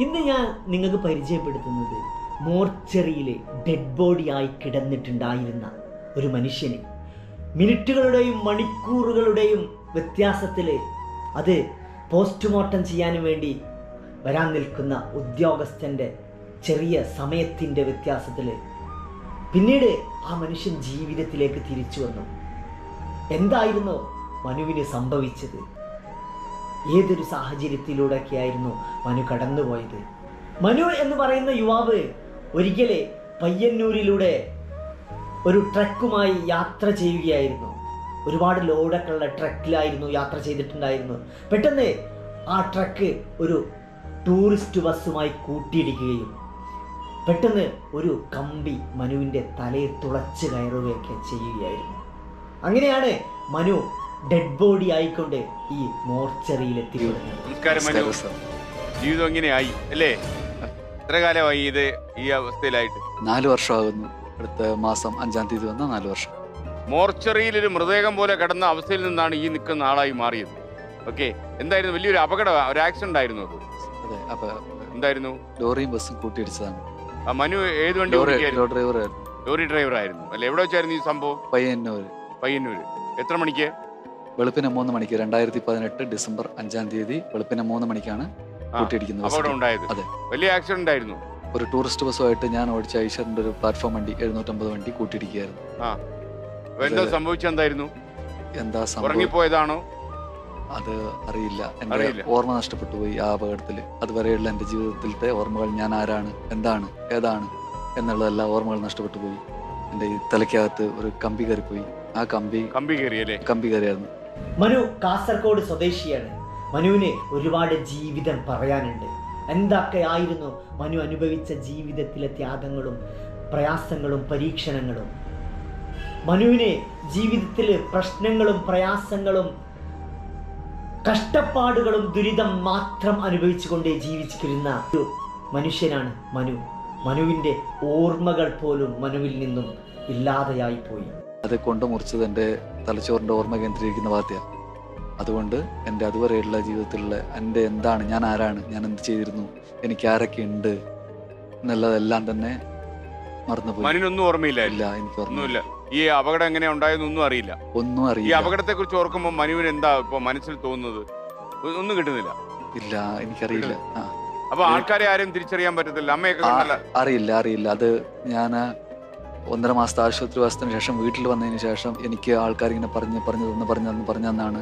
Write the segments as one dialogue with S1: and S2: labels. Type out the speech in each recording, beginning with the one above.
S1: ഇന്ന് ഞാൻ നിങ്ങൾക്ക് പരിചയപ്പെടുത്തുന്നത് മോർച്ചറിയിലെ ഡെഡ് ബോഡിയായി കിടന്നിട്ടുണ്ടായിരുന്ന ഒരു മനുഷ്യനെ. മിനിറ്റുകളുടെയും മണിക്കൂറുകളുടെയും വ്യത്യാസത്തിൽ അത് പോസ്റ്റ്മോർട്ടം ചെയ്യാൻ വേണ്ടി വരാൻ നിൽക്കുന്ന ഉദ്യോഗസ്ഥന്റെ ചെറിയ സമയത്തിന്റെ വ്യത്യാസത്തിൽ പിന്നീട് ആ മനുഷ്യൻ ജീവിതത്തിലേക്ക് തിരിച്ചു വന്നു. എന്തായിരുന്നു മനുവിന് സംഭവിച്ചത്? ഏതൊരു സാഹചര്യത്തിലൂടെയൊക്കെയായിരുന്നു മനു കടന്നുപോയത്. മനു എന്ന് പറയുന്ന യുവാവ് ഒരിക്കലെ പയ്യന്നൂരിലൂടെ ഒരു ട്രക്കുമായി യാത്ര ചെയ്യുകയായിരുന്നു. ഒരുപാട് ലോഡൊക്കെ ഉള്ള ട്രക്കിലായിരുന്നു യാത്ര ചെയ്തിട്ടുണ്ടായിരുന്നു. പെട്ടെന്ന് ആ ട്രക്ക് ഒരു ടൂറിസ്റ്റ് ബസ്സുമായി കൂട്ടിയിടിക്കുകയും പെട്ടെന്ന് ഒരു കമ്പി മനുവിന്റെ തലയിൽ തുളച്ച് കയറുകയൊക്കെ ചെയ്യുകയായിരുന്നു. അങ്ങനെയാണ് മനു ഡെഡ് ബോഡി ആയിക്കൊണ്ട് ഈ മോർച്ചറിയിൽ എത്തി
S2: നമസ്കാരം മനു. ജീവിതം എങ്ങനെയായി? അല്ലേ? എത്ര കാലമായി ഇത് ഈ അവസ്ഥയിലായിട്ട്?
S3: നാല് വർഷമാകുന്നു. അടുത്ത മാസം അഞ്ചാം തീയതി വന്ന നാല് വർഷം.
S2: മോർച്ചറിയിൽ ഒരു മൃതദേഹം പോലെ കിടന്ന അവസ്ഥയിൽ നിന്നാണ് ഈ നിൽക്കുന്ന ആളായി മാറിയത്. ഓക്കെ എന്തായിരുന്നു? വലിയൊരു അപകടം ഒരു ആക്സിഡന്റ് ആയിരുന്നു അത്.
S3: അതെ അപ്പൊ
S2: എന്തായിരുന്നു?
S3: ലോറിയും ബസ്സും കൂട്ടിയിടിച്ചതാണ്.
S2: ആ മനു ഏത് വണ്ടി
S3: ലോറി
S2: ഓടിക്കുകയായിരുന്നു
S3: ലോറി ഡ്രൈവറായിരുന്നു.
S2: ലോറി ഡ്രൈവർ ആയിരുന്നു അല്ലെ എവിടെ വെച്ചായിരുന്നു ഈ സംഭവം?
S3: പയ്യന്നൂര്.
S2: പയ്യന്നൂര്. എത്ര മണിക്ക്?
S3: വെളുപ്പിന് മൂന്ന് മണിക്ക് രണ്ടായിരത്തി പതിനെട്ട് ഡിസംബർ അഞ്ചാം തീയതി വെളുപ്പിന് മൂന്ന് മണിക്കാണ് കൂട്ടിയിടിക്കുന്നത്. അതെ.
S2: വലിയ ആക്സിഡന്റ് ആയിരുന്നു
S3: ഒരു ടൂറിസ്റ്റ് ബസ്സുമായിട്ട് ഞാൻ ഓടിച്ച ഐശ്വറിന്റെ ഒരു പ്ലാറ്റ്ഫോം വണ്ടി എഴുന്നൂറ്റമ്പത് വണ്ടി കൂട്ടിയിടിക്കുകയായിരുന്നു.
S2: എന്താ
S3: അതെ.
S2: സംഭവിച്ചെന്തായിരുന്നു?
S3: എന്താ സംഭവം?
S2: ഉറങ്ങിപ്പോയതാണോ?
S3: അത് അറിയില്ല. എന്റെ ഓർമ്മ നഷ്ടപ്പെട്ടു പോയി ആ അപകടത്തിൽ. അതുവരെയുള്ള എന്റെ ജീവിതത്തിലത്തെ ഓർമ്മകൾ ഞാൻ ആരാണ് എന്താണ് ഏതാണ് എന്നുള്ളതെല്ലാം ഓർമ്മകൾ നഷ്ടപ്പെട്ടു പോയി എന്റെ ഈ തലയ്ക്കകത്ത് ഒരു കമ്പി കയറിപ്പോയി. ആ കമ്പി
S2: കമ്പി കയറിയല്ലേ?
S3: കമ്പി കയറിയായിരുന്നു.
S1: മനു കാസർഗോഡ് സ്വദേശിയാണ്. മനുവിന് ഒരുപാട് ജീവിതം പറയാനുണ്ട്. എന്തൊക്കെ ആയിരുന്നു മനു അനുഭവിച്ച ജീവിതത്തിലെ ത്യാഗങ്ങളും പ്രയാസങ്ങളും പരീക്ഷണങ്ങളും? മനുവിന് ജീവിതത്തിൽ പ്രശ്നങ്ങളും പ്രയാസങ്ങളും കഷ്ടപ്പാടുകളും ദുരിതം മാത്രം അനുഭവിച്ചുകൊണ്ട് ജീവിച്ചിരുന്ന ഒരു മനുഷ്യനാണ് മനു. മനുവിന്റെ ഓർമ്മകൾ പോലും മനുവിൽ നിന്നും ഇല്ലാതെയായി പോയി.
S3: അത് കൊണ്ടുമുറിച്ചത് എന്റെ തലച്ചോറിന്റെ ഓർമ്മ കേന്ദ്രീകരിക്കുന്ന ഭാഗത്തെയാണ് അതുകൊണ്ട് എന്റെ അതുവരെയുള്ള ജീവിതത്തിലുള്ള എന്റെ എന്താണ് ഞാൻ ആരാണ് ഞാൻ എന്ത് ചെയ്തിരുന്നു എനിക്ക് ആരൊക്കെ ഉണ്ട് എന്നുള്ളതെല്ലാം തന്നെ മറന്നുപോയി.
S2: മനുവിനൊന്നും ഓർമ്മയില്ല.
S3: ഇല്ല എനിക്ക് ഓർമ്മയില്ല.
S2: ഈ അപകടം എങ്ങനെ ഉണ്ടായെന്നൊന്നും അറിയില്ല.
S3: ഒന്നും അറിയില്ല.
S2: ഈ അപകടത്തെ കുറിച്ച് ഓർക്കുമ്പോൾ മനുവിന് എന്താ ഇപ്പൊ മനസ്സിൽ തോന്നുന്നത്? ഒന്നും കിട്ടുന്നില്ല.
S3: ഇല്ല എനിക്കറിയില്ല.
S2: അപ്പൊ ആൾക്കാരെ ആരും തിരിച്ചറിയാൻ പറ്റത്തില്ല. അമ്മയൊക്കെ
S3: അറിയില്ല അറിയില്ല. അത് ഞാൻ ഒന്നര മാസത്തെ ആശുപത്രി വാസത്തിന് ശേഷം വീട്ടിൽ വന്നതിന് ശേഷം എനിക്ക് ആൾക്കാർ ഇങ്ങനെ പറഞ്ഞ് പറഞ്ഞു തന്നു പറഞ്ഞു തന്നു പറഞ്ഞു തന്നാണ്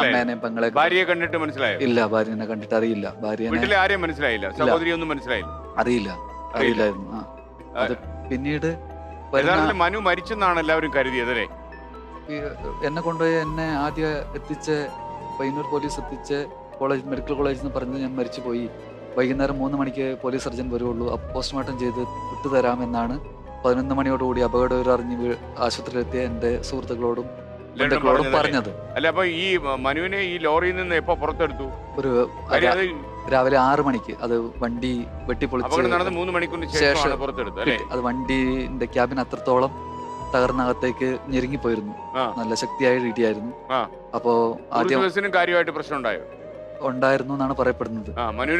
S3: അമ്മേനെ പെങ്ങളെ
S2: ഭാര്യയെ കണ്ടിട്ട് മനസ്സിലായോ?
S3: ഇല്ല ഭാര്യനെ കണ്ടിട്ട് അറിയില്ല. ഭാര്യനെ
S2: ആരെയും മനസ്സിലായില്ല? സഹോദരി ഒന്നും മനസ്സിലായില്ല?
S3: അറിയില്ല. അറിയില്ലായിരുന്നു. ആ. അത് പിന്നീട്
S2: മനു മരിച്ചെന്നാണ് എല്ലാവരും കരുതിയത് അല്ലേ?
S3: എന്നെ കൊണ്ടുപോയി എന്നെ ആദ്യം എത്തിച്ച് പയ്യന്നൂർ പോലീസ് എത്തിച്ച് കോളേജ് മെഡിക്കൽ കോളേജിൽ നിന്ന് പറഞ്ഞ് ഞാൻ മരിച്ചു പോയി വൈകുന്നേരം മൂന്ന് മണിക്ക് പോലീസ് സർജൻ വരുള്ളൂ. പോസ്റ്റ്മോർട്ടം ചെയ്ത് വിട്ടുതരാമെന്നാണ് പതിനൊന്ന് മണിയോടുകൂടി അപകടം ഒരു അറിഞ്ഞ് ആശുപത്രിയിലെത്തിയ എന്റെ സുഹൃത്തുക്കളോടും ബന്ധുക്കളോടും? പറഞ്ഞത്.
S2: അല്ല അപ്പൊ ഈ മനുവിനെ ഈ ലോറിയിൽ നിന്ന് എപ്പോ പുറത്തെടുത്തു?
S3: ഒരു രാവിലെ ആറ് മണിക്ക് അത് വണ്ടി വെട്ടിപ്പൊളിച്ച്
S2: മൂന്ന് മണിക്കൂറിന്
S3: ശേഷം അത് വണ്ടിന്റെ ക്യാബിൻ അത്രത്തോളം തകർന്നകത്തേക്ക് ഞെരുങ്ങിപ്പോയിരുന്നു.
S2: പോയിരുന്നു
S3: നല്ല ശക്തിയായ ഇടിയായിരുന്നു. അപ്പോ ആദ്യം
S2: കാര്യമായിട്ട് പ്രശ്നം ഉണ്ടായോ
S3: ഉണ്ടായിരുന്നു എന്നാണ് പറയപ്പെടുന്നത്.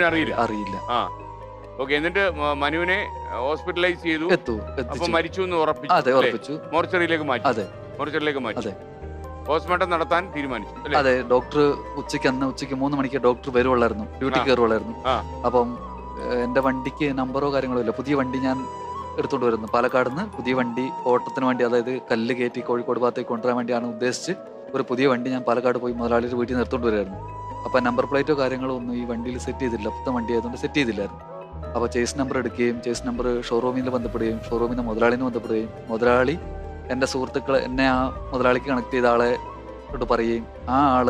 S2: അറിയില്ല?
S3: അറിയില്ല.
S2: ഓക്കെ എന്നിട്ട് മനുവിനെ ഹോസ്പിറ്റലൈസ് ചെയ്തു.
S3: എത്തു
S2: അപ്പൊ മരിച്ചു എന്ന് ഉറപ്പിച്ചു
S3: അതെ ഉറപ്പിച്ചു.
S2: മോർച്ചറിയിലേക്ക് മാറ്റി.
S3: അതെ.
S2: മോർച്ചറിയിലേക്ക് മാറ്റി. പോസ്റ്റ്മോർട്ടം നടത്താൻ തീരുമാനിച്ചു
S3: അതെ ഡോക്ടർ ഉച്ചയ്ക്ക് അന്ന് ഉച്ചയ്ക്ക് മൂന്ന് മണിക്ക് ഡോക്ടർ വരുവുള്ളായിരുന്നു ഡ്യൂട്ടി. കയറുള്ളായിരുന്നു. അപ്പം എന്റെ വണ്ടിക്ക് നമ്പറോ കാര്യങ്ങളോ ഇല്ല. പുതിയ വണ്ടി ഞാൻ എടുത്തോണ്ട് വരുന്നു. പാലക്കാട് നിന്ന് പുതിയ വണ്ടി ഓട്ടത്തിന് വേണ്ടി അതായത് കല്ല് കയറ്റി കോഴിക്കോട് ഭാഗത്തേക്ക് കൊണ്ടുവരാൻ വേണ്ടിയാണ് ഉദ്ദേശിച്ച് ഒരു പുതിയ വണ്ടി ഞാൻ പാലക്കാട് പോയി മുതലാളിയുടെ വീട്ടിൽ നിന്ന് എടുത്തോണ്ട് വരുമായിരുന്നു അപ്പൊ നമ്പർ പ്ലേറ്റോ കാര്യങ്ങളോ ഒന്നും ഈ വണ്ടിയിൽ സെറ്റ് ചെയ്തില്ല. പുത്തൻ വണ്ടി ആയതുകൊണ്ട് സെറ്റ് ചെയ്തില്ലായിരുന്നു. അപ്പോൾ ചേസ് നമ്പർ എടുക്കുകയും ചേസ് നമ്പർ ഷോറൂമിൽ ബന്ധപ്പെടുകയും ഷോറൂമിൽ നിന്ന് മുതലാളിനെ ബന്ധപ്പെടുകയും മുതലാളി എന്റെ സുഹൃത്തുക്കൾ എന്നെ ആ മുതലാളിക്ക് കണക്ട് ചെയ്ത ആളെ ഇട്ട് പറയുകയും ആ ആൾ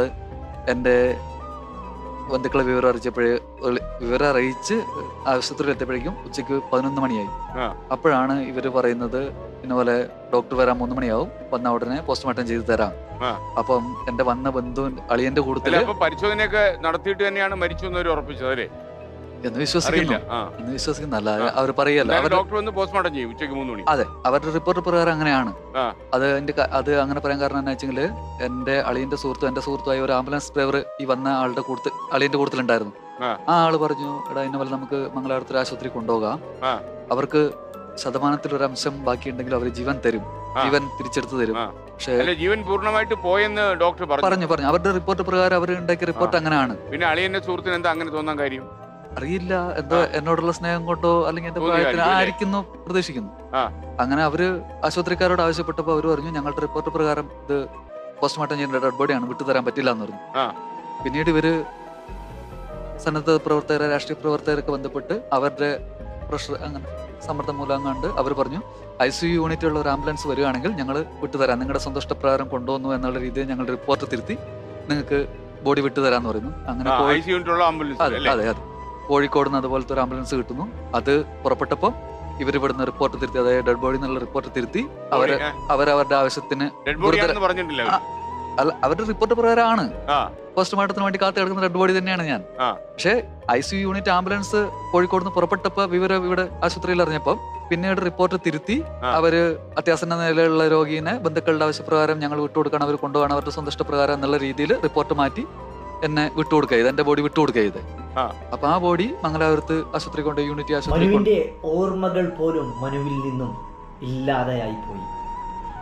S3: എന്റെ ബന്ധുക്കളെ വിവരം അറിയിച്ചപ്പോഴേ വിവരം അറിയിച്ച് ആശുപത്രിയിൽ എത്തിയപ്പോഴേക്കും ഉച്ചയ്ക്ക് പതിനൊന്ന് മണിയായി. അപ്പോഴാണ് ഇവർ പറയുന്നത് ഇന്ന പോലെ ഡോക്ടർ വരാൻ മൂന്ന് മണിയാവും വന്ന ഉടനെ പോസ്റ്റ്മോർട്ടം ചെയ്ത് തരാം. അപ്പം എന്റെ വന്ന ബന്ധു അളിയന്റെ
S2: കൂടുതൽ പരിശോധനയൊക്കെ നടത്തിയിട്ട് തന്നെയാണ് മരിച്ചു എന്നവർ ഉറപ്പിച്ചത് അല്ലേ
S3: എന്ന് വിശ്വസിക്കുന്നു. എന്ന് വിശ്വസിക്കുന്നല്ല. അവർ പറയല്ല.
S2: പോസ്റ്റ്മോർട്ടം ചെയ്യും ഉച്ചയ്ക്ക് മൂന്ന് മണി.
S3: അതെ. അവരുടെ റിപ്പോർട്ട് പ്രകാരം അങ്ങനെയാണ്. അത് എന്റെ അത് അങ്ങനെ പറയാൻ കാരണം എന്താ വെച്ചെങ്കിൽ എന്റെ അളിയന്റെ സുഹൃത്തും എന്റെ സുഹൃത്തുമായ ഒരു ആംബുലൻസ് ഡ്രൈവർ ഈ വന്ന ആളുടെ കൂട്ടത്തിൽ അളിയന്റെ കൂട്ടത്തിലുണ്ടായിരുന്നു.
S2: ആ.
S3: ആൾ പറഞ്ഞു എടാ ഇന്ന പോലെ നമുക്ക് മംഗലാപുരത്തൊരു ആശുപത്രി കൊണ്ടുപോകാം. അവർക്ക് ശതമാനത്തിൽ ഒരു അംശം ബാക്കിയുണ്ടെങ്കിൽ അവർ ജീവൻ തരും. ജീവൻ തിരിച്ചെടുത്ത് തരും. പക്ഷേ
S2: ജീവൻ പൂർണമായിട്ട് പോയെന്ന് ഡോക്ടർ പറഞ്ഞു.
S3: പറഞ്ഞു പറഞ്ഞു. അവരുടെ റിപ്പോർട്ട് പ്രകാരം അവർ ഉണ്ടാക്കിയ റിപ്പോർട്ട് അങ്ങനെയാണ്.
S2: പിന്നെ അളിയന്റെ സുഹൃത്തിന് എന്താ അങ്ങനെ തോന്നാൻ കാര്യം?
S3: അറിയില്ല എന്താ. എന്നോടുള്ള സ്നേഹം കൊണ്ടോ അല്ലെങ്കിൽ എന്റെ പ്രായത്തിന് ആയിരിക്കുന്നു പ്രതീക്ഷിക്കുന്നു. അങ്ങനെ അവർ ആശുപത്രിക്കാരോട് ആവശ്യപ്പെട്ടപ്പോ അവർ പറഞ്ഞു ഞങ്ങളുടെ റിപ്പോർട്ട് പ്രകാരം ഇത് പോസ്റ്റ്മോർട്ടം ചെയ്യേണ്ട ഡെഡ് ബോഡിയാണ് വിട്ടുതരാൻ പറ്റില്ല എന്ന് പറഞ്ഞു. പിന്നീട് ഇവർ സന്നദ്ധ പ്രവർത്തകരെ രാഷ്ട്രീയ പ്രവർത്തകരൊക്കെ ബന്ധപ്പെട്ട് അവരുടെ പ്രഷർ അങ്ങനെ സമ്മർദ്ദം മൂലം കണ്ട് അവർ പറഞ്ഞു ഐ സി യു യൂണിറ്റുള്ള ഒരു ആംബുലൻസ് വരികയാണെങ്കിൽ ഞങ്ങൾ വിട്ടുതരാം. നിങ്ങളുടെ സന്തോഷപ്രകാരം കൊണ്ടുവന്നു എന്നുള്ള രീതിയിൽ ഞങ്ങളുടെ റിപ്പോർട്ട് തിരുത്തി നിങ്ങൾക്ക് ബോഡി വിട്ടുതരാന്ന് പറയുന്നു. അങ്ങനെ അതെ അതെ. കോഴിക്കോട് നിന്ന് അതുപോലത്തെ ഒരു ആംബുലൻസ് കിട്ടുന്നു. അത് പുറപ്പെട്ടപ്പോൾ ഇവർ ഇവിടുന്ന് റിപ്പോർട്ട് തിരുത്തി അതായത് ഡെഡ് ബോഡി എന്നുള്ള റിപ്പോർട്ട് തിരുത്തി അവർ അവരവരുടെ ആവശ്യത്തിന് അല്ല അവരുടെ റിപ്പോർട്ട് പ്രകാരമാണ്. പോസ്റ്റ്മോർട്ടത്തിന് വേണ്ടി കാത്തു കിടക്കുന്ന ഡെഡ് ബോഡി തന്നെയാണ് ഞാൻ. പക്ഷേ I C unit ambulance Kozhikode നിന്ന് പുറപ്പെട്ടപ്പോൾ വിവരം ഇവിടെ ആശുപത്രിയിൽ അറിഞ്ഞപ്പോൾ പിന്നീട് റിപ്പോർട്ട് തിരുത്തി. അവർ അത്യാസന്ന നിലയിലുള്ള രോഗീനെ ബന്ധുക്കളുടെ ആവശ്യപ്രകാരം ഞങ്ങൾ വിട്ടുകൊടുക്കണം അവർ കൊണ്ടുപോകണം അവരുടെ സന്തുഷ്ടപ്രകാരം എന്നുള്ള രീതിയിൽ റിപ്പോർട്ട് മാറ്റി എന്നെ വിട്ടുകൊടുക്കുക ചെയ്ത് എന്റെ ബോഡി വിട്ടുകൊടുക്കുക ചെയ്ത്
S2: ആ.
S3: അപ്പൊ ആ ബോഡി മംഗലാപുരത്ത് ആശുപത്രി കൊണ്ട് യൂണിറ്റി ആശുപത്രി
S1: ഓർമ്മകൾ പോലും മനുവിൽ നിന്നും ഇല്ലാതെയായി പോയി.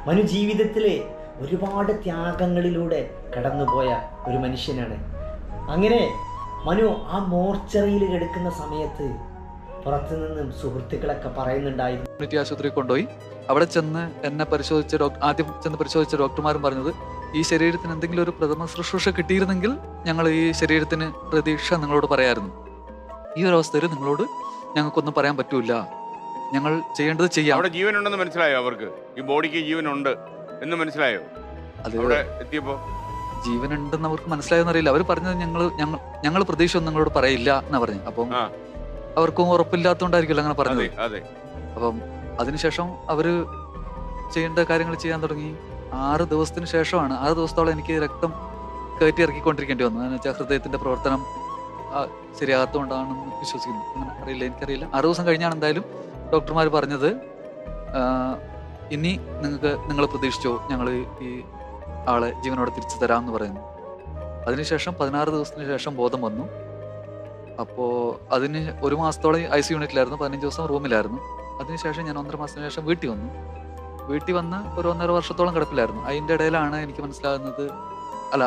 S1: മനു ജീവിതത്തിലെ ഒരുപാട് ത്യാഗങ്ങളിലൂടെ കടന്നുപോയ ഒരു മനുഷ്യനാണ്. അങ്ങനെ മനു ആ മോർച്ചറിയിൽ കിടക്കുന്ന സമയത്ത് പുറത്തു നിന്നും സുഹൃത്തുക്കളൊക്കെ പറയുന്നുണ്ടായിരുന്നു.
S3: യൂണിറ്റി ആശുപത്രി കൊണ്ടുപോയി. അവിടെ ചെന്ന് എന്നെ പരിശോധിച്ച ഡോക്ടർ ആദ്യം ചെന്ന് പരിശോധിച്ച ഡോക്ടർമാരും പറഞ്ഞത് ഈ ശരീരത്തിന് എന്തെങ്കിലും ഒരു പ്രഥമ ശുശ്രൂഷ കിട്ടിയിരുന്നെങ്കിൽ ഞങ്ങൾ ഈ ശരീരത്തിന് പ്രതീക്ഷ നിങ്ങളോട് പറയായിരുന്നു. ഈ ഒരു അവസ്ഥയിൽ നിങ്ങളോട് ഞങ്ങൾക്കൊന്നും പറയാൻ പറ്റൂല. ഞങ്ങൾ ചെയ്യേണ്ടത് ചെയ്യാം.
S2: അവിടെ ജീവൻ ഉണ്ടെന്ന് മനസ്സിലായോ അവർക്ക്? ഈ ബോഡിക്ക് ജീവനുണ്ട് എന്ന് മനസ്സിലായോ? അവിടെ എത്തിയപ്പോ?
S3: ജീവനുണ്ടെന്ന് അവർക്ക് മനസ്സിലായെന്നറിയില്ല അവർ പറഞ്ഞത് ഞങ്ങൾ ഞങ്ങൾ ഞങ്ങൾ പ്രതീക്ഷ ഒന്നും നിങ്ങളോട് പറയില്ല എന്നാ പറഞ്ഞു. അപ്പം. അവർക്കും ഉറപ്പില്ലാത്തോണ്ടായിരിക്കില്ല അങ്ങനെ പറഞ്ഞത്. അപ്പം അതിനുശേഷം അവർ ചെയ്യേണ്ട കാര്യങ്ങൾ ചെയ്യാൻ തുടങ്ങി. ആറ് ദിവസത്തിന് ശേഷമാണ് ആറ് ദിവസത്തോളം എനിക്ക് രക്തം കയറ്റി ഇറക്കിക്കൊണ്ടിരിക്കേണ്ടി വന്നു എന്ന് വെച്ചാൽ ഹൃദയത്തിന്റെ പ്രവർത്തനം ശരിയാകത്തുകൊണ്ടാണെന്ന് വിശ്വസിക്കുന്നു. അങ്ങനെ അറിയില്ല എനിക്കറിയില്ല. ആറ് ദിവസം കഴിഞ്ഞാണ് എന്തായാലും ഡോക്ടർമാർ പറഞ്ഞത് ഇനി നിങ്ങൾക്ക് നിങ്ങൾ പ്രതീക്ഷിച്ചോ ഞങ്ങൾ ഈ ആളെ ജീവനോടെ തിരിച്ചു തരാമെന്ന് പറയുന്നു. അതിനുശേഷം പതിനാറ് ദിവസത്തിന് ശേഷം ബോധം വന്നു. അപ്പോൾ അതിന് ഒരു മാസത്തോളം ഐ സി യൂണിറ്റിലായിരുന്നു പതിനഞ്ച് ദിവസം റൂമിലായിരുന്നു. അതിനുശേഷം ഞാൻ ഒന്നര മാസത്തിന് ശേഷം വീട്ടിൽ വന്നു. വീട്ടിൽ വന്ന ഒരു ഒന്നര വർഷത്തോളം കിടപ്പിലായിരുന്നു. അതിന്റെ ഇടയിലാണ് എനിക്ക് മനസ്സിലാകുന്നത്. അല്ല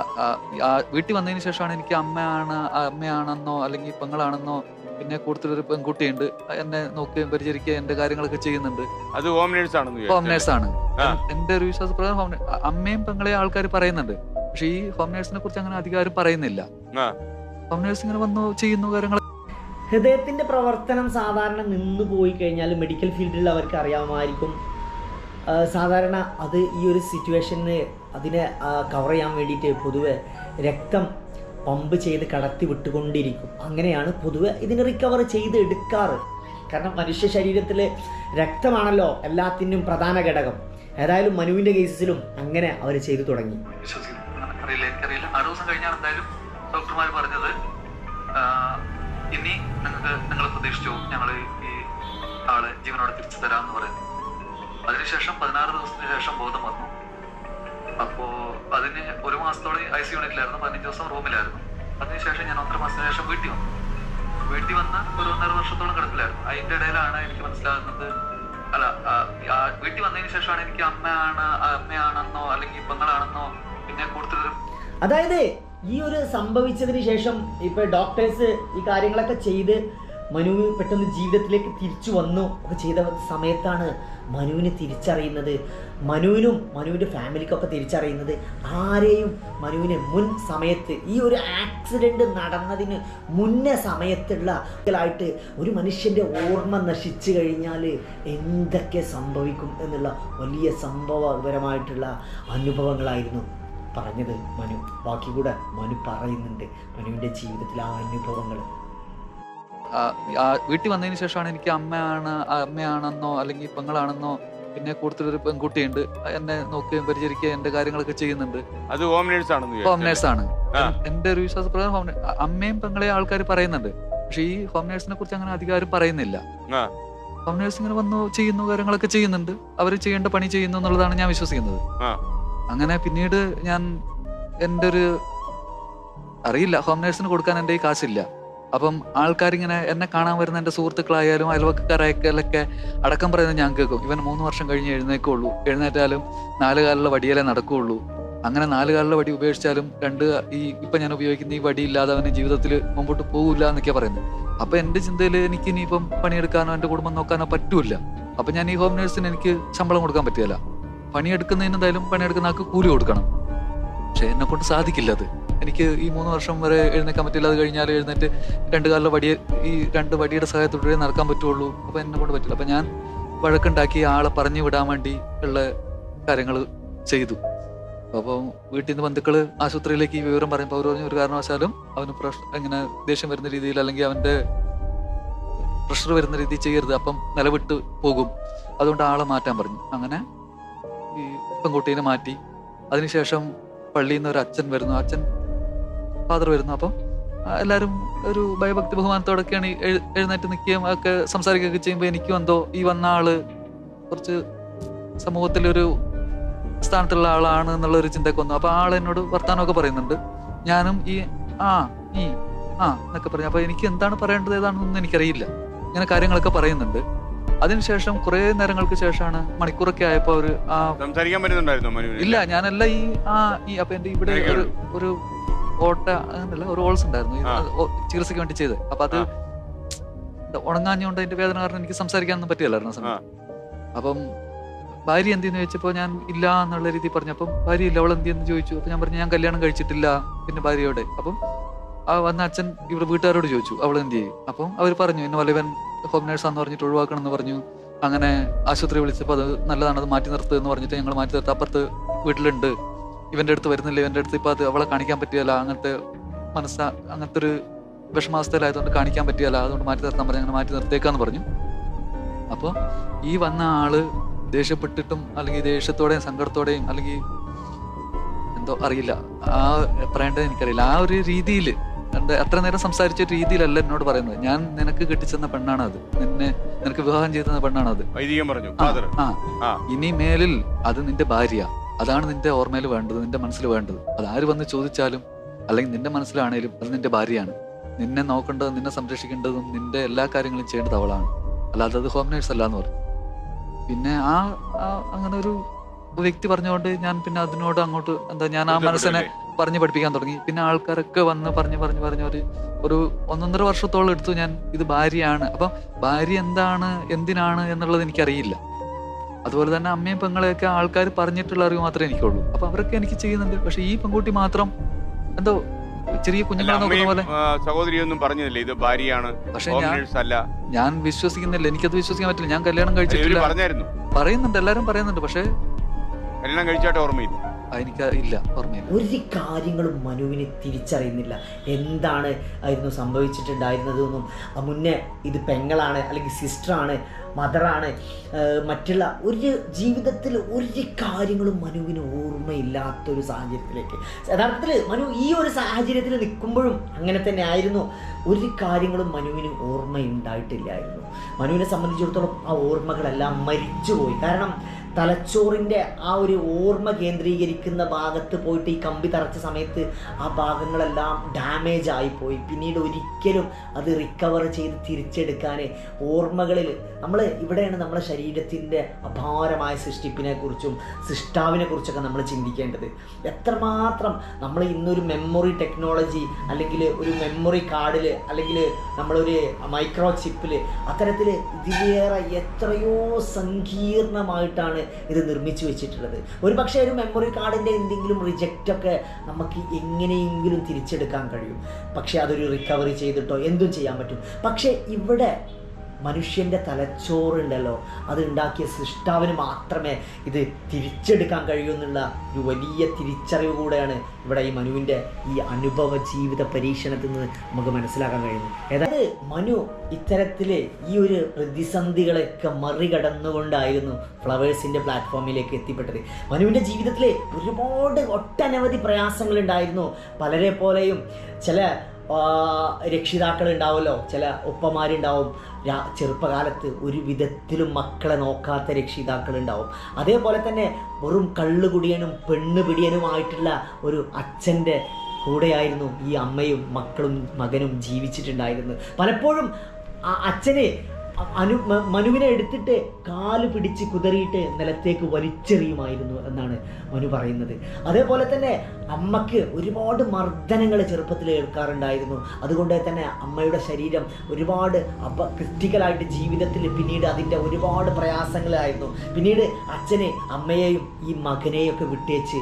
S3: വീട്ടിൽ വന്നതിന് ശേഷമാണ് എനിക്ക് അമ്മയാണ് അമ്മയാണെന്നോ അല്ലെങ്കിൽ പെങ്ങളാണെന്നോ പിന്നെ കൂടുതലൊരു പെൺകുട്ടിയുണ്ട്. എന്നെ നോക്കുകയും പരിചരിക്കുകയും എന്റെ കാര്യങ്ങളൊക്കെ ചെയ്യുന്നുണ്ട്.
S2: അത് ഹോം നേഴ്സ് ആണെന്ന്
S3: ഹോം
S2: വിചാരിച്ചു
S3: നേഴ്സ് ആണ്. എന്റെ ഒരു വിശ്വാസപ്രകാരം ഹോം അമ്മയും പെങ്ങളെയും ആൾക്കാർ പറയുന്നുണ്ട്. പക്ഷെ ഈ ഹോം നേഴ്സിനെ കുറിച്ച് അങ്ങനെ അധികാരം പറയുന്നില്ല.
S2: ആ.
S3: ഹോം നേഴ്സ് ഇങ്ങനെ വന്നു ചെയ്യുന്നു കാര്യങ്ങൾ
S1: ഹൃദയത്തിന്റെ പ്രവർത്തനം സാധാരണ നിന്നു പോയി കഴിഞ്ഞാൽ മെഡിക്കൽ ഫീൽഡിൽ അവർക്ക് അറിയാമായിരിക്കും. സാധാരണ അത് ഈ ഒരു സിറ്റുവേഷന് അതിനെ കവർ ചെയ്യാൻ വേണ്ടിയിട്ട് പൊതുവെ രക്തം പമ്പ് ചെയ്ത് കടത്തി വിട്ടുകൊണ്ടിരിക്കും. അങ്ങനെയാണ് പൊതുവെ ഇതിന് റിക്കവർ ചെയ്ത് എടുക്കാറ്. കാരണം മനുഷ്യ ശരീരത്തിൽ രക്തമാണല്ലോ എല്ലാത്തിനും പ്രധാന ഘടകം. ഏതായാലും മനുവിന്റെ കേസിലും അങ്ങനെ അവർ ചെയ്തു തുടങ്ങി.
S3: അറിയില്ല ആറ് ദിവസം കഴിഞ്ഞാണ് എന്തായാലും ഡോക്ടർമാർ ഇനി നിങ്ങൾക്ക് നിങ്ങൾ പ്രതീക്ഷിച്ചു ഞങ്ങൾ ഈ ആളെ ജീവനോടെ തിരിച്ചു തരാമെന്ന് പറയുന്നു. അതിനുശേഷം പതിനാറ് ദിവസത്തിന് ശേഷം ബോധം വന്നു. അപ്പോ അതിന് ഒരു മാസത്തോളം ഐ സി യൂണിറ്റിലായിരുന്നു പതിനഞ്ച് ദിവസം റൂമിലായിരുന്നു. അതിനുശേഷം ഞാൻ ഒന്നര മാസത്തിന് ശേഷം വീട്ടിൽ വന്നു. വീട്ടിൽ വന്ന ഒരു ഒന്നര വർഷത്തോളം കിടപ്പിലായിരുന്നു. അതിന്റെ ഇടയിലാണ് എനിക്ക് മനസ്സിലാകുന്നത് അല്ല വീട്ടിൽ വന്നതിന് ശേഷമാണ് എനിക്ക് അമ്മയാണ് അമ്മയാണെന്നോ അല്ലെങ്കിൽ പെങ്ങളാണെന്നോ പിന്നെ കൂടുതൽ
S1: അതായത് ഈ ഒരു സംഭവിച്ചതിന് ശേഷം ഇപ്പൊ ഡോക്ടേഴ്സ് ഈ കാര്യങ്ങളൊക്കെ ചെയ്ത് മനു പെട്ടെന്ന് ജീവിതത്തിലേക്ക് തിരിച്ചു വന്നു. ഒക്കെ ചെയ്ത സമയത്താണ് മനുവിനെ തിരിച്ചറിയുന്നത്. മനുവിനും മനുവിന്റെ ഫാമിലിക്കൊക്കെ തിരിച്ചറിയുന്നത്. ആരെയും മനുവിനെ മുൻ സമയത്ത് ഈ ഒരു ആക്സിഡന്റ് നടന്നതിന് മുന്നേ സമയത്തുള്ള ായിട്ട് ഒരു മനുഷ്യന്റെ ഓർമ്മ നശിച്ചു കഴിഞ്ഞാൽ എന്തൊക്കെ സംഭവിക്കും എന്നുള്ള വലിയ സംഭവപരമായിട്ടുള്ള അനുഭവങ്ങളായിരുന്നു പറഞ്ഞത് മനു. ബാക്കി കൂടെ മനു പറയുന്നുണ്ട്. മനുവിന്റെ ജീവിതത്തിലെ ആ അനുഭവങ്ങൾ.
S3: വീട്ടിൽ വന്നതിന് ശേഷമാണ് എനിക്ക് അമ്മയാണ് അമ്മയാണെന്നോ അല്ലെങ്കിൽ പെങ്ങളാണെന്നോ പിന്നെ കൂടുതലൊരു പെൺകുട്ടിയുണ്ട്. എന്നെ നോക്കുകയും പരിചരിക്കുകയും എന്റെ കാര്യങ്ങളൊക്കെ ചെയ്യുന്നുണ്ട്.
S2: അത് ഹോം നേഴ്സ്
S3: ഹോം ആണ്.
S2: ആ.
S3: എൻ- എന്റെ ഒരു വിശ്വാസപ്രകാരം ഹോം അമ്മയും പെങ്ങളെയും ആൾക്കാർ പറയുന്നുണ്ട്. പക്ഷെ ഈ ഹോം നേഴ്സിനെ കുറിച്ച് അങ്ങനെ അധികാരം പറയുന്നില്ല. ഹോം നേഴ്സ് ഇങ്ങനെ വന്നു ചെയ്യുന്നു കാര്യങ്ങളൊക്കെ ചെയ്യുന്നുണ്ട്. അവർ ചെയ്യേണ്ട പണി ചെയ്യുന്നു എന്നുള്ളതാണ് ഞാൻ വിശ്വസിക്കുന്നത്. അങ്ങനെ പിന്നീട് ഞാൻ എന്റെ ഒരു അറിയില്ല ഹോം നേഴ്സിന് കൊടുക്കാൻ എന്റെ ഈ കാശില്ല. അപ്പം ആൾക്കാരിങ്ങനെ എന്നെ കാണാൻ വരുന്ന എന്റെ സുഹൃത്തുക്കളായാലും അയൽവക്കാരായാലൊക്കെ അടക്കം പറയുന്നത് ഞാൻ കേൾക്കും. ഇവൻ മൂന്ന് വർഷം കഴിഞ്ഞ് എഴുന്നേക്കുള്ളൂ എഴുന്നേറ്റാലും നാല് കാലിലെ വടിയിലേ നടക്കുകയുള്ളൂ. അങ്ങനെ നാല് കാലിലെ വടി ഉപേക്ഷിച്ചാലും രണ്ട് ഈ ഇപ്പം ഞാൻ ഉപയോഗിക്കുന്ന ഈ വടി ഇല്ലാതെ അവന് ജീവിതത്തിൽ മുമ്പോട്ട് പോകില്ല എന്നൊക്കെയാണ് പറയുന്നത്. അപ്പം എന്റെ ചിന്തയിൽ എനിക്ക് ഇനിയിപ്പം പണിയെടുക്കാനോ എന്റെ കുടുംബം നോക്കാനോ പറ്റൂല അപ്പം ഞാൻ ഈ ഹോം നേഴ്സിന് എനിക്ക് ശമ്പളം കൊടുക്കാൻ പറ്റില്ല പണിയെടുക്കുന്നതിന് എന്തായാലും പണിയെടുക്കുന്ന ആൾക്ക് കൂലി കൊടുക്കണം. പക്ഷെ എന്നെ കൊണ്ട് സാധിക്കില്ല അത്. എനിക്ക് ഈ മൂന്ന് വർഷം വരെ എഴുന്നേക്കാൻ പറ്റില്ല. അത് കഴിഞ്ഞാൽ എഴുന്നേറ്റ് രണ്ട് കാലിലെ വടി ഈ രണ്ട് വടിയുടെ സഹായത്തോടെ നടക്കാൻ പറ്റുള്ളൂ. അപ്പോൾ എന്നെ കൊണ്ട് പറ്റില്ല. അപ്പോൾ ഞാൻ വഴക്കുണ്ടാക്കി ആളെ പറഞ്ഞു വിടാൻ വേണ്ടി ഉള്ള കാര്യങ്ങൾ ചെയ്തു. അപ്പോൾ വീട്ടിൽ നിന്ന് ബന്ധുക്കൾ ആശുപത്രിയിലേക്ക് ഈ വിവരം പറയുമ്പോൾ അവർ പറഞ്ഞു ഒരു കാരണവശാലും അവന് പ്രഷർ ഇങ്ങനെ ദേഷ്യം വരുന്ന രീതിയിൽ അല്ലെങ്കിൽ അവന്റെ പ്രഷർ വരുന്ന രീതിയിൽ ചെയ്യരുത്. അപ്പം നിലവിട്ട് പോകും. അതുകൊണ്ട് ആളെ മാറ്റാൻ പറഞ്ഞു. അങ്ങനെ ഈ പെൺകുട്ടീനെ മാറ്റി. അതിനുശേഷം പള്ളിയിൽ നിന്ന് ഒരു അച്ഛൻ വരുന്നു. അച്ഛൻ ഫാദർ വരുന്നു. അപ്പം എല്ലാവരും ഒരു ഭയഭക്തി ബഹുമാനത്തോടൊക്കെയാണ് എഴുന്നേറ്റ് നിൽക്കുകയും ഒക്കെ സംസാരിക്കുകയൊക്കെ ചെയ്യുമ്പോൾ എനിക്കും എന്തോ ഈ വന്ന ആൾ കുറച്ച് സമൂഹത്തിലൊരു സ്ഥാനത്തുള്ള ആളാണ് എന്നുള്ള ഒരു ചിന്തയൊക്കെ വന്നു. അപ്പൊ ആൾ എന്നോട് വർത്തമാനമൊക്കെ പറയുന്നുണ്ട്. ഞാനും ഈ ആ ഈ ആ എന്നൊക്കെ പറഞ്ഞു. അപ്പൊ എനിക്ക് എന്താണ് പറയേണ്ടത് ഏതാണെന്നൊന്നും എനിക്കറിയില്ല. ഇങ്ങനെ കാര്യങ്ങളൊക്കെ പറയുന്നുണ്ട്. അതിനുശേഷം കുറെ നേരങ്ങൾക്ക് ശേഷമാണ് മണിക്കൂറൊക്കെ ആയപ്പോ ഒരു
S2: സംസാരിക്കാൻ പറ്റുന്നുണ്ടായിരുന്നു
S3: ഇല്ല ഞാനല്ല ഈ ആ ഈ അപ്പൊ എന്റെ ഇവിടെ ഒരു ഒരു ഓട്ട അങ്ങനല്ല ഒരു ഓൾസ് ഉണ്ടായിരുന്നു. ചികിത്സയ്ക്ക് വേണ്ടി ചെയ്ത് അപ്പൊ അത് ഉണങ്ങാഞ്ഞുകൊണ്ട് അതിന്റെ വേദന കാരണം എനിക്ക് സംസാരിക്കാനൊന്നും പറ്റില്ലായിരുന്നു സമയം അപ്പം ഭാര്യ എന്തെന്ന് ചോദിച്ചപ്പോ ഞാൻ ഇല്ല എന്നുള്ള രീതി പറഞ്ഞു അപ്പം ഭാര്യ ഇല്ല അവൾ എന്തെന്ന് ചോദിച്ചു. അപ്പൊ ഞാൻ പറഞ്ഞു ഞാൻ കല്യാണം കഴിച്ചിട്ടില്ല. പിന്നെ ഭാര്യയോടെ. അപ്പം ആ വന്ന അച്ഛൻ ഇവിടെ വീട്ടുകാരോട് ചോദിച്ചു അവൾ എന്ത് ചെയ്യും? അപ്പം അവർ പറഞ്ഞു എന്നെ വല്ലവൻ ഹോം നേഴ്സാന്ന് പറഞ്ഞിട്ട് ഒഴിവാക്കണം എന്ന് പറഞ്ഞു. അങ്ങനെ ആശുപത്രി വിളിച്ചപ്പോൾ അത് നല്ലതാണ് അത് മാറ്റി നിർത്തുക എന്ന് പറഞ്ഞിട്ട് ഞങ്ങൾ മാറ്റി നിർത്തുക അപ്പുറത്ത് വീട്ടിലുണ്ട്. ഇവന്റെ അടുത്ത് വരുന്നില്ല ഇവന്റെ അടുത്ത് ഇപ്പൊ അത് അവളെ കാണിക്കാൻ പറ്റിയല്ല അങ്ങനത്തെ മനസ്സാ അങ്ങനത്തെ ഒരു വിഷമാവസ്ഥയിലായതുകൊണ്ട് കാണിക്കാൻ പറ്റിയല്ല അതുകൊണ്ട് മാറ്റി നിർത്താൻ പറഞ്ഞു അങ്ങനെ മാറ്റി നിർത്തേക്കാന്ന് പറഞ്ഞു. അപ്പോൾ ഈ വന്ന ആൾ ദേഷ്യപ്പെട്ടിട്ടും അല്ലെങ്കിൽ ദേഷ്യത്തോടെയും സങ്കടത്തോടെയും അല്ലെങ്കിൽ എന്തോ അറിയില്ല ആ പറയേണ്ടത് എനിക്കറിയില്ല. ആ ഒരു രീതിയിൽ എന്താ അത്ര നേരം സംസാരിച്ച രീതിയിലല്ല എന്നോട് പറയുന്നത്. ഞാൻ നിനക്ക് കെട്ടിച്ചെന്ന പെണ്ണാണ് അത് നിന്നെ നിനക്ക് വിവാഹം ചെയ്തെന്ന പെണ്ണാണ് അത്
S2: പറഞ്ഞു.
S3: ആ. ഇനി മേലിൽ അത് നിന്റെ ഭാര്യ അതാണ് നിന്റെ ഓർമ്മയിൽ വേണ്ടത് നിന്റെ മനസ്സിൽ വേണ്ടത്. അത് ആര് വന്ന് ചോദിച്ചാലും അല്ലെങ്കിൽ നിന്റെ മനസ്സിലാണേലും അത് നിന്റെ ഭാര്യയാണ്. നിന്നെ നോക്കേണ്ടതും നിന്നെ സംരക്ഷിക്കേണ്ടതും നിന്റെ എല്ലാ കാര്യങ്ങളും ചെയ്യേണ്ടത് അവളാണ്. അല്ലാതെ അത് ഹോം നേഴ്സ് അല്ല എന്ന് പറഞ്ഞു പിന്നെ ആ ആ അങ്ങനെ ഒരു വ്യക്തി പറഞ്ഞുകൊണ്ട് ഞാൻ പിന്നെ അതിനോട് അങ്ങോട്ട് എന്താ ഞാൻ ആ മനസ്സിനെ പറഞ്ഞു പഠിപ്പിക്കാൻ തുടങ്ങി. പിന്നെ ആൾക്കാരൊക്കെ വന്ന് പറഞ്ഞ് പറഞ്ഞ് പറഞ്ഞ് ഒരു ഒരു ഒന്നൊന്നര വർഷത്തോളം എടുത്തു ഞാൻ ഇത് ഭാര്യയാണ്. അപ്പം ഭാര്യ എന്താണ് എന്തിനാണ് എന്നുള്ളത് എനിക്കറിയില്ല. അതുപോലെ തന്നെ അമ്മയും പെങ്ങളെയൊക്കെ ആൾക്കാർ പറഞ്ഞിട്ടുള്ള അറിവ് മാത്രമേ എനിക്കുള്ളൂ. അപ്പൊ അവരൊക്കെ എനിക്ക് ചെയ്യുന്നുണ്ട്. പക്ഷെ ഈ പെൺകുട്ടി മാത്രം എന്തോ ചെറിയ കുഞ്ഞുങ്ങളെ
S2: സഹോദരിയൊന്നും പറഞ്ഞില്ല? ഇത് ഭാര്യയാണ്
S3: പക്ഷെ ഞാൻ ഞാൻ വിശ്വസിക്കുന്നില്ല. എനിക്കത് വിശ്വസിക്കാൻ പറ്റില്ല. ഞാൻ കല്യാണം കഴിച്ചിട്ടില്ല. പറയുന്നുണ്ട്. എല്ലാരും പറയുന്നുണ്ട്. പക്ഷേ
S2: കല്യാണം കഴിച്ചായിട്ട് ഓർമ്മയില്ല.
S3: എനിക്ക് ഇല്ല ഓർമ്മയില്ല.
S1: ഒരു കാര്യങ്ങളും മനുവിനെ തിരിച്ചറിയുന്നില്ല. എന്താണ് ആയിരുന്നു സംഭവിച്ചിട്ടുണ്ടായിരുന്നതെന്നും മുന്നേ ഇത് പെങ്ങളാണ് അല്ലെങ്കിൽ സിസ്റ്ററാണ് മദറാണ് മറ്റുള്ള ഒരു ജീവിതത്തിൽ ഒരു കാര്യങ്ങളും മനുവിന് ഓർമ്മയില്ലാത്തൊരു സാഹചര്യത്തിലേക്ക്. യഥാർത്ഥത്തിൽ മനു ഈ ഒരു സാഹചര്യത്തിൽ നിൽക്കുമ്പോഴും അങ്ങനെ തന്നെ ആയിരുന്നു. ഒരു കാര്യങ്ങളും മനുവിന് ഓർമ്മയുണ്ടായിട്ടില്ലായിരുന്നു. മനുവിനെ സംബന്ധിച്ചിടത്തോളം ആ ഓർമ്മകളെല്ലാം മരിച്ചുപോയി. കാരണം തലച്ചോറിന്റെ ആ ഒരു ഓർമ്മ കേന്ദ്രീകരിക്കുന്ന ഭാഗത്ത് പോയിട്ട് ഈ കമ്പി തറച്ച സമയത്ത് ആ ഭാഗങ്ങളെല്ലാം ഡാമേജ് ആയിപ്പോയി പിന്നീട് ഒരിക്കലും അത് റിക്കവർ ചെയ്ത് തിരിച്ചെടുക്കാൻ ഓർമ്മകളിൽ നമ്മൾ ഇവിടെയാണ് നമ്മുടെ ശരീരത്തിന്റെ അപാരമായ സൃഷ്ടിപ്പിനെ കുറിച്ചും സൃഷ്ടാവിനെ കുറിച്ചൊക്കെ നമ്മൾ ചിന്തിക്കേണ്ടത്. എത്രമാത്രം നമ്മൾ ഇന്നൊരു മെമ്മറി ടെക്നോളജി അല്ലെങ്കിൽ ഒരു മെമ്മറി കാർഡിൽ അല്ലെങ്കിൽ നമ്മളൊരു മൈക്രോ ചിപ്പിൽ അത്തരത്തിൽ ഇതിലേറെ എത്രയോ സങ്കീർണമായിട്ടാണ് ഇത് നിർമ്മിച്ചു വെച്ചിട്ടുള്ളത്. ഒരു പക്ഷേ ഒരു മെമ്മറി കാർഡിന്റെ എന്തെങ്കിലും റിജക്റ്റൊക്കെ നമുക്ക് എങ്ങനെയെങ്കിലും തിരിച്ചെടുക്കാൻ കഴിയും. പക്ഷേ അതൊരു റിക്കവറി ചെയ്തിട്ടോ എന്തും ചെയ്യാൻ പറ്റും. പക്ഷേ ഇവിടെ മനുഷ്യന്റെ തലച്ചോറുണ്ടല്ലോ അത് ഉണ്ടാക്കിയ സൃഷ്ടാവിന് മാത്രമേ ഇത് തിരിച്ചെടുക്കാൻ കഴിയൂ എന്നുള്ള ഒരു വലിയ തിരിച്ചറിവ് കൂടെയാണ് ഇവിടെ ഈ മനുവിന്റെ ഈ അനുഭവ ജീവിത പരീക്ഷണത്തിൽ നിന്ന് നമുക്ക് മനസ്സിലാക്കാൻ കഴിയുന്നത്. ഏതായത് മനു ഇത്തരത്തിൽ ഈ ഒരു പ്രതിസന്ധികളൊക്കെ മറികടന്നുകൊണ്ടായിരുന്നു ഫ്ലവേഴ്സിന്റെ പ്ലാറ്റ്ഫോമിലേക്ക് എത്തിപ്പെട്ടത്. മനുവിന്റെ ജീവിതത്തിൽ ഒരുപാട് ഒട്ടനവധി പ്രയാസങ്ങളുണ്ടായിരുന്നു. പലരെ പോലെയും ചില രക്ഷിതാക്കൾ ഉണ്ടാവുമല്ലോ ചില ഉപ്പമാരുണ്ടാവും ചെറുപ്പകാലത്ത് ഒരു വിധത്തിലും മക്കളെ നോക്കാത്ത രക്ഷിതാക്കൾ ഉണ്ടാവും അതേപോലെ തന്നെ വെറും കള്ളുകുടിയനും പെണ്ണ് പിടിയനുമായിട്ടുള്ള ഒരു അച്ഛന്റെ കൂടെയായിരുന്നു ഈ അമ്മയും മക്കളും മകനും ജീവിച്ചിട്ടുണ്ടായിരുന്നത്. പലപ്പോഴും ആ അച്ഛനെ അനു മനുവിനെ എടുത്തിട്ട് കാൽ പിടിച്ച് കുതറിയിട്ട് നിലത്തേക്ക് വലിച്ചെറിയുമായിരുന്നു എന്നാണ് മനു പറയുന്നത്. അതേപോലെ തന്നെ അമ്മയ്ക്ക് ഒരുപാട് മർദ്ദനങ്ങൾ ചെറുപ്പത്തിൽ ഏൽക്കാറുണ്ടായിരുന്നു. അതുകൊണ്ട് തന്നെ അമ്മയുടെ ശരീരം ഒരുപാട് അപ ക്രിറ്റിക്കലായിട്ട് ജീവിതത്തിൽ പിന്നീട് അതിന്റെ ഒരുപാട് പ്രയാസങ്ങളായിരുന്നു. പിന്നീട് അച്ഛനെ അമ്മയെയും ഈ മകനെയൊക്കെ വിട്ടേച്ച്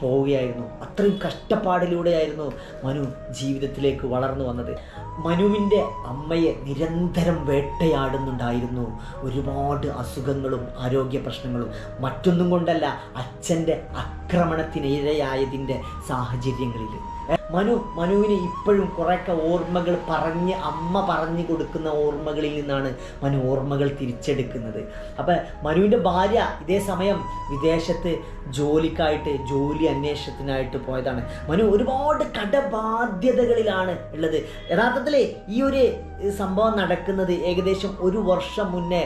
S1: പോവുകയായിരുന്നു. അത്രയും കഷ്ടപ്പാടിലൂടെയായിരുന്നു മനു ജീവിതത്തിലേക്ക് വളർന്നു വന്നത്. മനുവിന്റെ അമ്മയെ നിരന്തരം വേട്ടയാടുന്നുണ്ടായിരുന്നു. ഒരുപാട് അസുഖങ്ങളും ആരോഗ്യ പ്രശ്നങ്ങളും. മറ്റൊന്നും കൊണ്ടല്ല അച്ഛന്റെ ആക്രമണത്തിനിരയായതിന്റെ സാഹചര്യങ്ങളിൽ. മനു മനുവിന് ഇപ്പോഴും കുറേയൊക്കെ ഓർമ്മകൾ പറഞ്ഞ് അമ്മ പറഞ്ഞു കൊടുക്കുന്ന ഓർമ്മകളിൽ നിന്നാണ് മനു ഓർമ്മകൾ തിരിച്ചെടുക്കുന്നത്. അപ്പം മനുവിന്റെ ഭാര്യ ഇതേ സമയം വിദേശത്ത് ജോലിക്കായിട്ട് ജോലി അന്വേഷണത്തിനായിട്ട് പോയതാണ്. മനു ഒരുപാട് കടബാധ്യതകളിലാണ് ഉള്ളത്. യഥാർത്ഥത്തിൽ ഈ ഒരു സംഭവം നടക്കുന്നത് ഏകദേശം ഒരു വർഷം മുന്നേ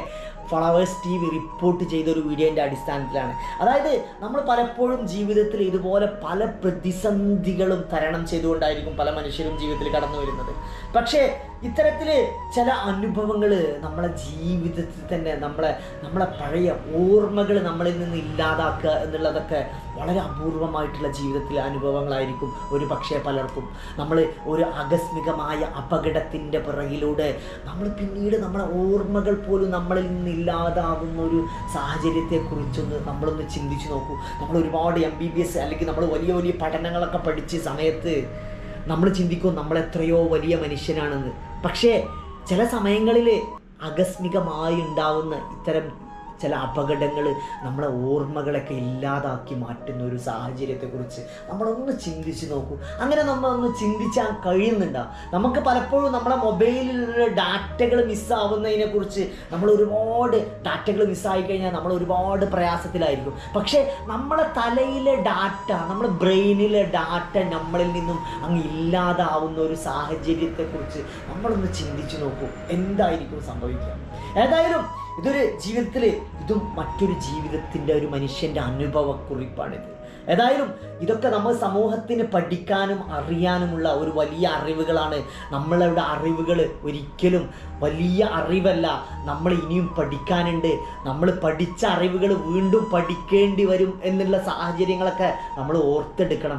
S1: ഫ്ലവേഴ്സ് ടി വി റിപ്പോർട്ട് ചെയ്ത ഒരു വീഡിയോന്റെ അടിസ്ഥാനത്തിലാണ്. അതായത് നമ്മൾ പലപ്പോഴും ജീവിതത്തിൽ ഇതുപോലെ പല പ്രതിസന്ധികളും തരണം ചെയ്തുകൊണ്ടായിരിക്കും പല മനുഷ്യരും ജീവിതത്തിൽ കടന്നു വരുന്നത് പക്ഷേ ഇത്തരത്തിൽ ചില അനുഭവങ്ങൾ നമ്മളെ ജീവിതത്തിൽ തന്നെ നമ്മളെ നമ്മളെ പഴയ ഓർമ്മകൾ നമ്മളിൽ നിന്ന് ഇല്ലാതാക്കുക എന്നുള്ളതൊക്കെ വളരെ അപൂർവമായിട്ടുള്ള ജീവിതത്തിലെ അനുഭവങ്ങളായിരിക്കും ഒരു പക്ഷേ പലർക്കും. നമ്മൾ ഒരു ആകസ്മികമായ അപകടത്തിന്റെ പിറകിലൂടെ നമ്മൾ പിന്നീട് നമ്മളെ ഓർമ്മകൾ പോലും നമ്മളിൽ നിന്ന് ഇല്ലാതാകുന്ന ഒരു സാഹചര്യത്തെക്കുറിച്ചൊന്ന് നമ്മളൊന്ന് ചിന്തിച്ചു നോക്കൂ. നമ്മൾ ഒരുപാട് എം ബി ബി എസ് അല്ലെങ്കിൽ നമ്മൾ വലിയ വലിയ പഠനങ്ങളൊക്കെ പഠിച്ച സമയത്ത് നമ്മൾ ചിന്തിക്കും നമ്മൾ എത്രയോ വലിയ മനുഷ്യനാണെന്ന്. പക്ഷേ ചില സമയങ്ങളിൽ ആകസ്മികമായി ഉണ്ടാവുന്ന ഇത്തരം ചില അപകടങ്ങൾ നമ്മളെ ഓർമ്മകളൊക്കെ ഇല്ലാതാക്കി മാറ്റുന്ന ഒരു സാഹചര്യത്തെക്കുറിച്ച് നമ്മളൊന്ന് ചിന്തിച്ച് നോക്കൂ. അങ്ങനെ നമ്മളൊന്ന് ചിന്തിച്ചാൽ കഴിയുന്നുണ്ടാവും നമുക്ക് പലപ്പോഴും നമ്മളെ മൊബൈലിലുള്ള ഡാറ്റകൾ മിസ്സാവുന്നതിനെക്കുറിച്ച് നമ്മൾ ഒരുപാട് ഡാറ്റകൾ മിസ്സായി കഴിഞ്ഞാൽ നമ്മൾ ഒരുപാട് പ്രയാസത്തിലായിരിക്കും. പക്ഷേ നമ്മളെ തലയിലെ ഡാറ്റ നമ്മുടെ ബ്രെയിനിലെ ഡാറ്റ നമ്മളിൽ നിന്നും അങ്ങ് ഇല്ലാതാവുന്ന ഒരു സാഹചര്യത്തെക്കുറിച്ച് നമ്മളൊന്ന് ചിന്തിച്ചു നോക്കൂ. എന്തായിരിക്കും സംഭവിക്കുക? ഏതായാലും ഇതൊരു ജീവിതത്തിൽ ഇതും മറ്റൊരു ജീവിതത്തിന്റെ ഒരു മനുഷ്യന്റെ അനുഭവക്കുറിപ്പാണിത്. ഏതായാലും ഇതൊക്കെ നമ്മൾ സമൂഹത്തിന് പഠിക്കാനും അറിയാനുമുള്ള ഒരു വലിയ അറിവുകളാണ് നമ്മളുടെ അറിവുകൾ ഒരിക്കലും വലിയ അറിവല്ല. നമ്മൾ ഇനിയും പഠിക്കാനുണ്ട്. നമ്മൾ പഠിച്ച അറിവുകൾ വീണ്ടും പഠിക്കേണ്ടി വരും എന്നുള്ള സാഹചര്യങ്ങളൊക്കെ നമ്മൾ ഓർത്തെടുക്കണം.